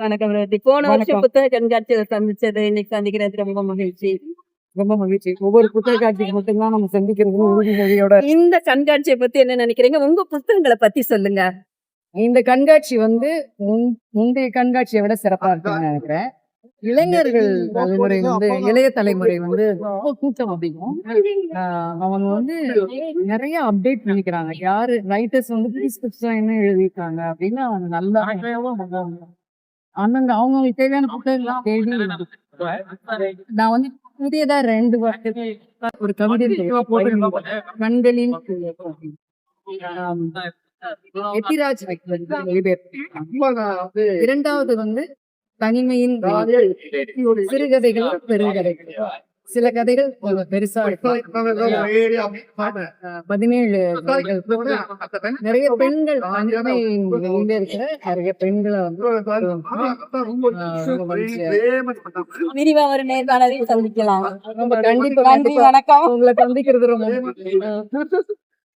வணக்கம் ரதி. போன வருஷம். புத்தக கண்காட்சியில சந்திச்சது. இன்னைக்கு சந்திக்கிறது ரொம்ப மகிழ்ச்சி. ரொம்ப மகிழ்ச்சி. ஒவ்வொரு புத்தக காட்சிக்கு மட்டும்தான் நம்ம சந்திக்கிறது உறுதிமொழியோட இந்த கண்காட்சியை பத்தி என்ன நினைக்கிறீங்க? உங்க புத்தகங்களை பத்தி சொல்லுங்க. இந்த கண்காட்சி வந்து முந்தைய கண்காட்சியை விட சிறப்பா இருக்குன்னு நினைக்கிறேன். இளைஞர்கள் தலைமுறை வந்து இளைய தலைமுறை வந்து ரொம்ப கூட்டம் அதிகம். அவங்க வந்து நிறைய அப்டேட் பண்ணிக்கிறாங்க. யாரு ரைட்டர்ஸ் வந்து பிரிஸ்கிரிப்ஷன் என்ன எழுதியிருக்காங்க அப்படின்னு அவங்க நல்லா அந்தந்த அவங்களுக்கு தேவையான புத்தகங்கள்லாம் தேடி நான் வந்து புதியதா ரெண்டு ஒரு கவிதை. கண்களின் எத்திராஜ். இரண்டாவது வந்து தனிமையின். சிறுகதைகள் பெருங்கதைகள். சில கதைகள் பெருசா பதினேழு நிறைய பெண்கள் இருக்கிற நிறைய பெண்களை வந்து விரிவா ஒரு நேர்காணலில் சந்திக்கலாம் ரொம்ப கண்டிப்பா நன்றி வணக்கம் உங்களை சந்திக்கிறது ரொம்ப